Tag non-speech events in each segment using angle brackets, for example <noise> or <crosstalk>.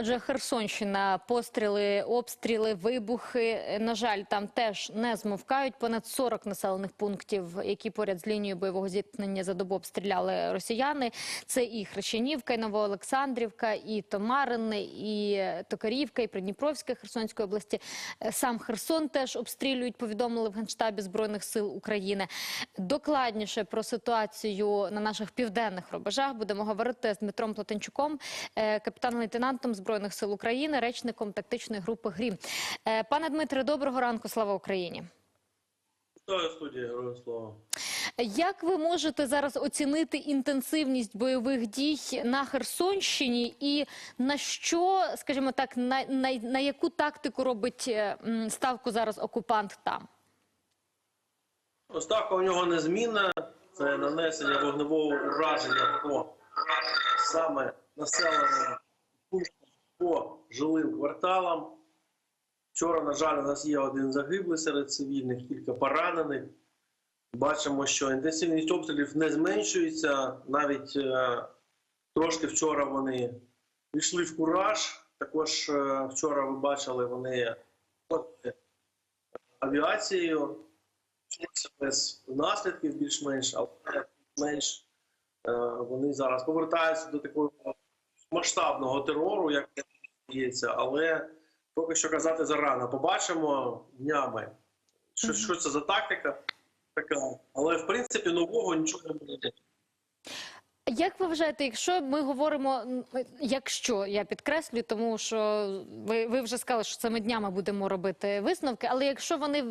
Отже, Херсонщина, постріли, обстріли, вибухи. Е, На жаль, там теж не змовкають. Понад 40 населених пунктів, які поряд з лінією бойового зіткнення за добу обстріляли росіяни. Це і Хрещенівка, і Новоолександрівка, і Томарине, і Токарівка, і Придніпровська Херсонської області. Е, Сам Херсон теж обстрілюють. Повідомили в генштабі збройних сил України. Докладніше про ситуацію на наших південних рубежах будемо говорити з Дмитром Платенчуком, е, капітан-лейтенантом збройних сил України, речником тактичної групи Грім. Е, Пане Дмитре, доброго ранку. Слава Україні. Вітаю студія, героям слава. Як ви можете зараз оцінити інтенсивність бойових дій на Херсонщині і на що, скажімо так, на, на, на яку тактику робить е, ставку зараз окупант там? Ставка у нього незмінна. Це нанесення вогневого ураження по саме населеним пунктам по жилим кварталам. Вчора, на жаль, у нас є один загиблий серед цивільних, кілька поранених. Бачимо, що інтенсивність обстрілів не зменшується. Навіть е, трошки вчора вони пішли в кураж. Також е, вчора ви бачили, вони авіацією. Без наслідків більш-менш, але більш менш е, вони зараз повертаються до такого масштабного терору, як здається, але поки що казати зарано. Побачимо днями, що, що це за тактика така. Але в принципі нового нічого не буде. Як ви вважаєте, якщо ми говоримо, якщо я підкреслюю, тому що ви, ви вже сказали, що цими днями будемо робити висновки, але якщо вони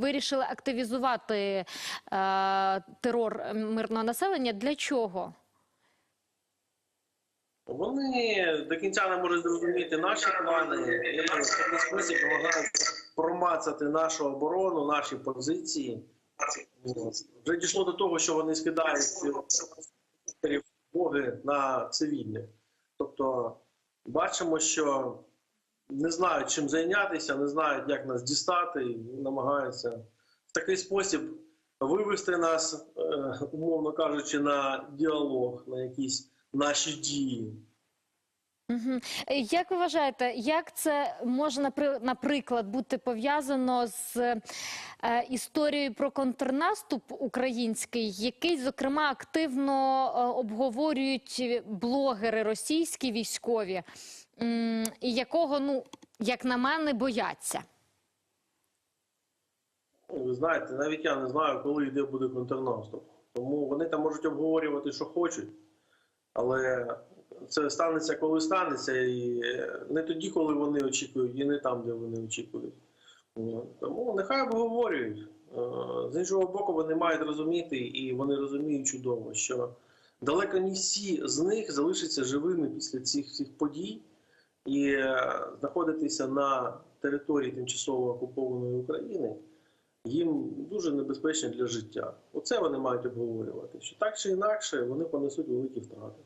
вирішили активізувати е, терор мирного населення, для чого? Вони до кінця не можуть зрозуміти наші плани і в такий спосіб намагаються промацати нашу оборону, наші позиції. Вже дійшло до того, що вони скидають боги на цивільних. Тобто бачимо, що не знають чим зайнятися, не знають, як нас дістати, і намагаються в такий спосіб вивести нас, е, умовно кажучи, на діалог, на якісь наші дії. Угу. Як ви вважаєте, як це може наприклад бути пов'язано з е, історією про контрнаступ український, який зокрема активно е, обговорюють блогери російські військові, і якого, ну як на мене, бояться? Ну, Ви знаєте, навіть я не знаю, коли і де буде контрнаступ. Тому вони там можуть обговорювати, що хочуть, але це станеться, коли станеться, і е, не тоді, коли вони очікують, і не там, де вони очікують. Тому нехай обговорюють. Е, З іншого боку, вони мають розуміти, і вони розуміють чудово, що далеко не всі з них залишаться живими після цих всіх подій і е, знаходитися на території тимчасово окупованої України їм дуже небезпечно для життя. Оце вони мають обговорювати. Що так чи інакше вони понесуть великі втрати.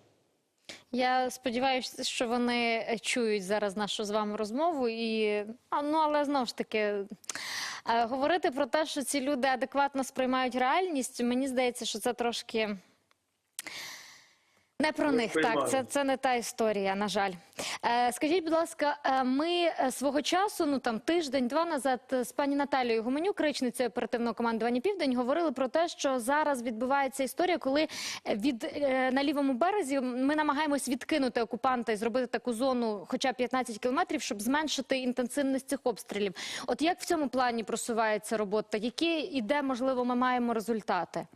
Я сподіваюся, що вони чують зараз нашу з вами розмову, і ну але знову ж таки. е, Говорити про те, що ці люди адекватно сприймають реальність, мені здається, що це трошки не про них. Так, це, це не та історія, на жаль. Е, скажіть, будь ласка, е, ми е, свого часу, ну там тиждень-два назад, е, з пані Наталією Гуменюк, речницею оперативного командування Південь, говорили про те, що зараз відбувається історія, коли від е, на лівому березі ми намагаємось відкинути окупанта і зробити таку зону, хоча б 15 кілометрів, щоб зменшити інтенсивність цих обстрілів. От як в цьому плані просувається робота? Які і де можливо ми маємо результати?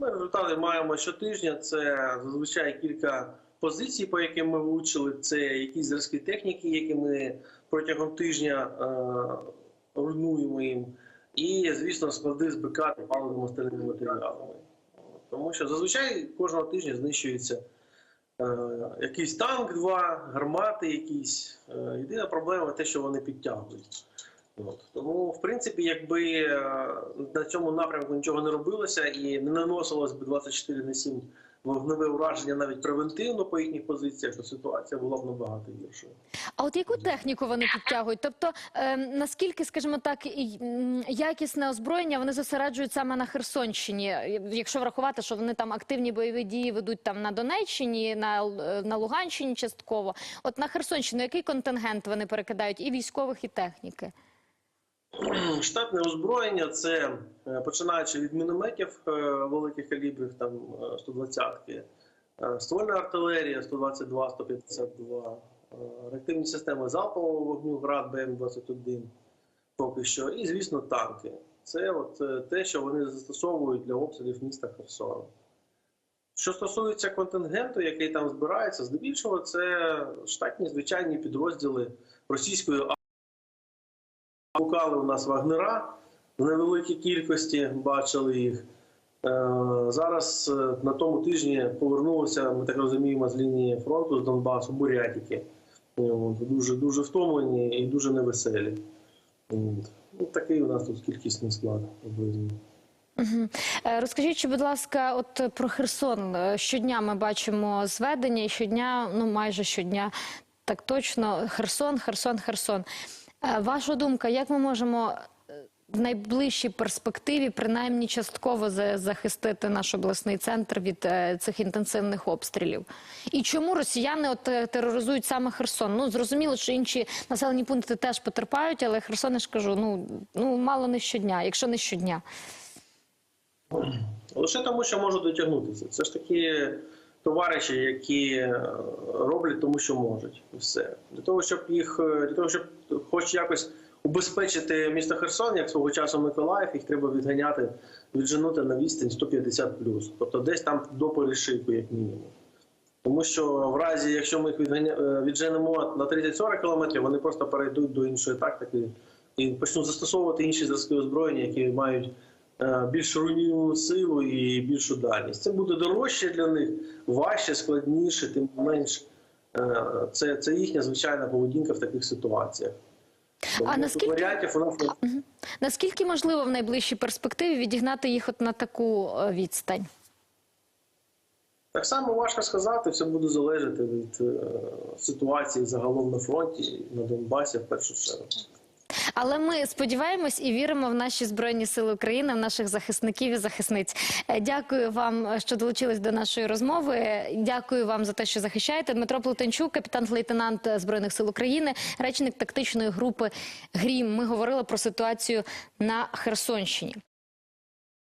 Ми результати маємо щотижня. Це зазвичай кілька позицій, по яким ми вивчили. Це якісь зразки техніки, які ми протягом тижня е, руйнуємо їм. І, звісно, склади з БК та стальними матеріалами. Тому що зазвичай кожного тижня знищується е, якийсь танк, два, гармати якісь. Е, єдина проблема те, що вони підтягують. От. Тому, в принципі, якби е, на цьому напрямку нічого не робилося і не наносилось би 24 на 7 вогневе ураження навіть превентивно по їхніх позиціях, то ситуація була б набагато гіршою. А от яку техніку вони підтягують? Тобто, е, наскільки, скажімо так, якісне озброєння вони зосереджують саме на Херсонщині, якщо врахувати, що вони там активні бойові дії ведуть там на Донеччині, на, е, на Луганщині частково. От на Херсонщину який контингент вони перекидають і військових, і техніки? <clears throat> Штатне озброєння це е, починаючи від мінометів е, великих калібрів, там е, 120-ки, е, ствольна артилерія 122, 152, е, реактивні системи залпового вогню ГРАД БМ-21 поки що, і, звісно, танки. Це от те, що вони застосовують для обстрілів міста Херсона. Що стосується контингенту, який там збирається, здебільшого це штатні звичайні підрозділи російської Гукали у нас вагнера в невеликій кількості, бачили їх. Е, Зараз е, на тому тижні повернулися, ми так розуміємо, з лінії фронту з Донбасу бурятики. Е, Дуже дуже втомлені і дуже невеселі. От. Ну, такий у нас тут кількісний склад приблизно. Розкажіть, будь ласка, от про Херсон. Щодня ми бачимо зведення, і щодня, ну майже щодня, так точно, Херсон, Херсон, Херсон. Е, Ваша думка, як ми можемо е, в найближчій перспективі, принаймні частково захистити наш обласний центр від е, цих інтенсивних обстрілів? І чому росіяни от тероризують саме Херсон? Ну зрозуміло, що інші населені пункти теж потерпають, але Херсон, я ж кажу, ну, ну мало не щодня, якщо не щодня. Лише тому, що можуть дотягнутися. Це ж такі товариші, які е, роблять тому, що можуть. І все. Для того, щоб їх, е, для того, щоб хоч якось убезпечити місто Херсон, як свого часу Миколаїв, їх треба відганяти, відженути на відстань 150 Тобто десь там до Порішику, як мінімум. Тому що в разі, якщо ми їх е, відженемо на 30-40 кілометрів, вони просто перейдуть до іншої тактики і почнуть застосовувати інші зразки озброєння, які мають більш руйнівну силу і більшу дальність. Це буде дорожче для них, важче, складніше, тим не менш. е, Це, це їхня звичайна поведінка в таких ситуаціях. Тут наскільки- варіантів не Наскільки можливо в найближчій перспективі відігнати їх от на таку е, відстань? Так само важко сказати, все буде залежати від е, ситуації загалом на фронті, на Донбасі в першу чергу. Але ми сподіваємось і віримо в наші збройні сили України, в наших захисників і захисниць. Е, Дякую вам, е, що долучились до нашої розмови. Дякую вам за те, що захищаєте. Дмитро Плетенчук, капітан-лейтенант збройних сил України, речник тактичної групи Грім. Ми говорили про ситуацію на Херсонщині.